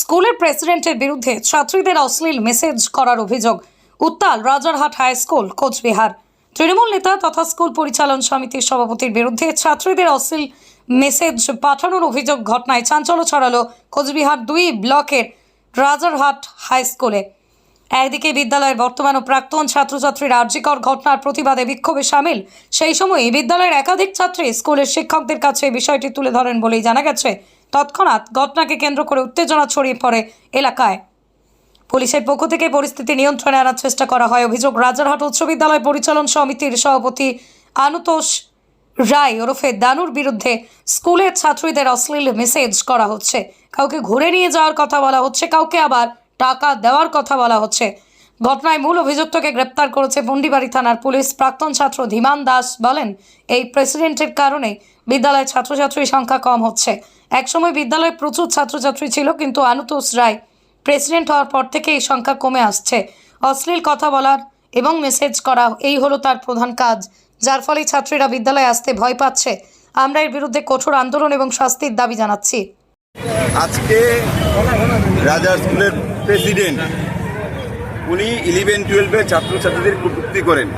স্কুলের প্রেসিডেন্টের বিরুদ্ধে ছাত্রীদের অশ্লীল মেসেজ করার অভিযোগ। উত্তাল রাজারহাট হাই স্কুল, কোচবিহার। তৃণমূল নেতা তথা স্কুল পরিচালন সমিতির সভাপতির বিরুদ্ধে ছাত্রীদের অশ্লীল মেসেজ পাঠানোর অভিযোগ ঘটনায় চাঞ্চল্য ছড়ালো কোচবিহার দুই ব্লকের রাজারহাট হাই স্কুলে। একদিকে বিদ্যালয়ের বর্তমান ও প্রাক্তন ছাত্রছাত্রীর আর্যিকর ঘটনার প্রতিবাদে বিক্ষোভে সামিল, সেই সময় বিদ্যালয়ের একাধিক ছাত্রী স্কুলের শিক্ষকদের কাছে বিষয়টি তুলে ধরেন বলেই জানা গেছে। তৎক্ষণাৎ ঘটনাকে কেন্দ্র করে উত্তেজনা ছড়িয়ে পড়ে এলাকায়। পুলিশের পক্ষ থেকে পরিস্থিতি নিয়ন্ত্রণে আনার চেষ্টা করা হয়। অভিযোগ, রাজারহাট উচ্চ বিদ্যালয় পরিচালন সমিতির সভাপতি আনুতোষ রায় ওরফে দানুর বিরুদ্ধে স্কুলের ছাত্রীদের অশ্লীল মেসেজ করা হচ্ছে। কাউকে ঘুরে নিয়ে যাওয়ার কথা বলা হচ্ছে, কাউকে আবার টাকা দেওয়ার কথা বলা হচ্ছে। ঘটনায় মূল অভিযুক্তকে গ্রেপ্তার করেছে বন্ডিবাড়ি থানার পুলিশ। প্রাক্তন ছাত্র ধীমান দাস বলেন, এই প্রেসিডেন্টের কারণে বিদ্যালয়ের ছাত্রছাত্রীর সংখ্যা কম হচ্ছে। একসময় বিদ্যালয়ে প্রচুর ছাত্রছাত্রী ছিল, কিন্তু আনুতোষ রায় প্রেসিডেন্ট হওয়ার পর থেকে এই সংখ্যা কমে আসছে। অশ্লীল কথা বলার এবং মেসেজ করা, এই হলো তার প্রধান কাজ, যার ফলে ছাত্রীরা বিদ্যালয়ে আসতে ভয় পাচ্ছে। আমরা এর বিরুদ্ধে কঠোর আন্দোলন এবং শাস্তির দাবি জানাচ্ছি। আজকে রাজা স্কুলের প্রেসিডেন্ট, উনি ইলেভেন টুয়েলভে ছাত্রছাত্রীদের কটূক্তি করেন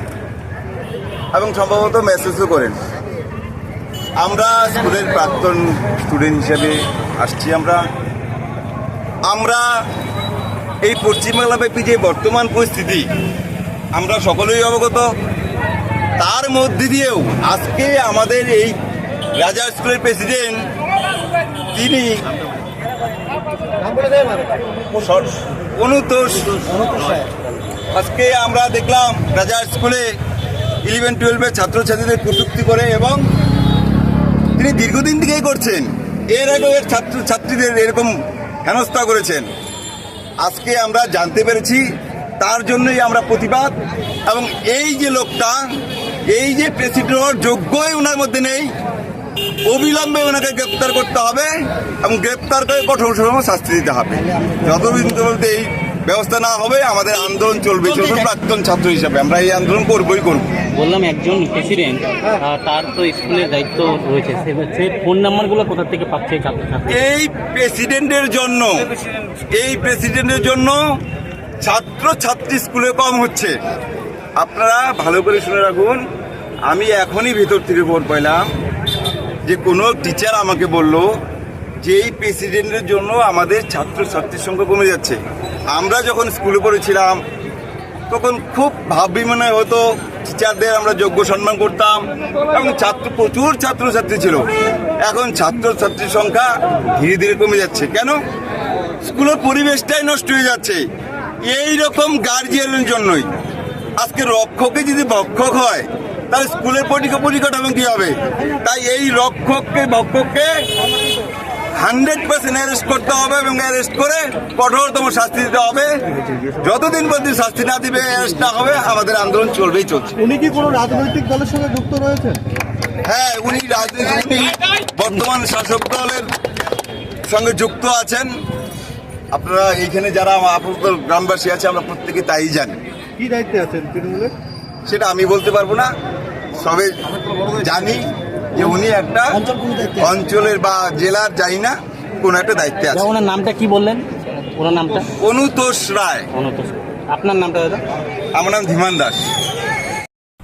এবং সম্ভবত মেসেজও করেন। আমরা স্কুলের প্রাক্তন স্টুডেন্ট হিসেবে আসছি। আমরা আমরা এই পশ্চিমবাংলাব্যাপী যে বর্তমান পরিস্থিতি, আমরা সকলেই অবগত। তার মধ্যে দিয়েও আজকে আমাদের এই রাজা স্কুলের প্রেসিডেন্ট তিনি অনুতোষ, আজকে আমরা দেখলাম রাজা স্কুলে ইলেভেন টুয়েলভের ছাত্রছাত্রীদের কটূক্তি করে এবং তিনি দীর্ঘদিন থেকেই করছেন। এর আগে এর ছাত্র ছাত্রীদের এরকম হেনস্থা করেছেন। আজকে আমরা জানতে পেরেছি, তার জন্যই আমরা প্রতিবাদ এবং এই যে লোকটা, এই যে প্রেসিডেন্ট যোগ্যই ওনার মধ্যে নেই, অবিলম্বে ওনাকে গ্রেপ্তার করতে হবে এবং গ্রেপ্তার করে কঠোর শাস্তি দিতে হবে। যতদিন এই ব্যবস্থা না হবে আমাদের আন্দোলন চলবে চলবে প্রাক্তন ছাত্র হিসাবে। আমরা এই আন্দোলন করবই করব। বললাম একজন প্রেসিডেন্ট তার তো স্কুলের দায়িত্ব রয়েছে। সে সে ফোন নাম্বারগুলো কোথা থেকে পাচ্ছে এই প্রেসিডেন্টের জন্য এই প্রেসিডেন্টের জন্য ছাত্র ছাত্রী স্কুলে কম হচ্ছে। আপনারা ভালো করে শুনে রাখুন আমি এখনই ভেতর থেকে খবর পাইলাম যে কোনো টিচার আমাকে বলল যে এই প্রেসিডেন্টের জন্য আমাদের ছাত্র ছাত্রীর সংখ্যা কমে যাচ্ছে। আমরা যখন স্কুলে পড়েছিলাম, তখন খুব ভাব বিনিময় হতো টিচারদের আমরা যোগ্য সম্মান করতাম এবং ছাত্র, প্রচুর ছাত্রছাত্রী ছিল। এখন ছাত্রছাত্রীর সংখ্যা ধীরে ধীরে কমে যাচ্ছে। কেন? স্কুলের পরিবেশটাই নষ্ট হয়ে যাচ্ছে। এই রকম গার্জিয়ানের জন্যই। আজকে রক্ষকে যদি ভক্ষক হয়, তাহলে স্কুলের পরিকা পরিকাঠামো কি হবে? তাই এই রক্ষককে, ভক্ষককে হান্ড্রেড পার্সেন্ট অ্যারেস্ট করতে হবে এবং অ্যারেস্ট করে কঠোরতম শাস্তি দিতে হবে। যতদিন পর্যন্ত শাস্তি না দিবে অ্যারেস্ট না হবে আমাদের আন্দোলন চলবেই চলছে। উনি কি কোনো রাজনৈতিক দলের সঙ্গে যুক্ত রয়েছেন? হ্যাঁ উনি রাজনীতি বর্তমান শাসক দলের সঙ্গে যুক্ত আছেন। আপনারা এইখানে যারা আপাতত গ্রামবাসী আছে আমরা প্রত্যেকে তাই জানি। কি দায়িত্বে আছেন তৃণমূলের? সেটা আমি বলতে পারব না। সবে জানি যে উনি একটা অঞ্চলের বা জেলার যাই না কোন একটা দায়িত্বে আছে। ওনার নামটা কি বললেন? ওনার নামটা? অনুতোষ রায়। অনুতোষ আপনার নামটা দাদা? আমার নাম ধীমান দাস।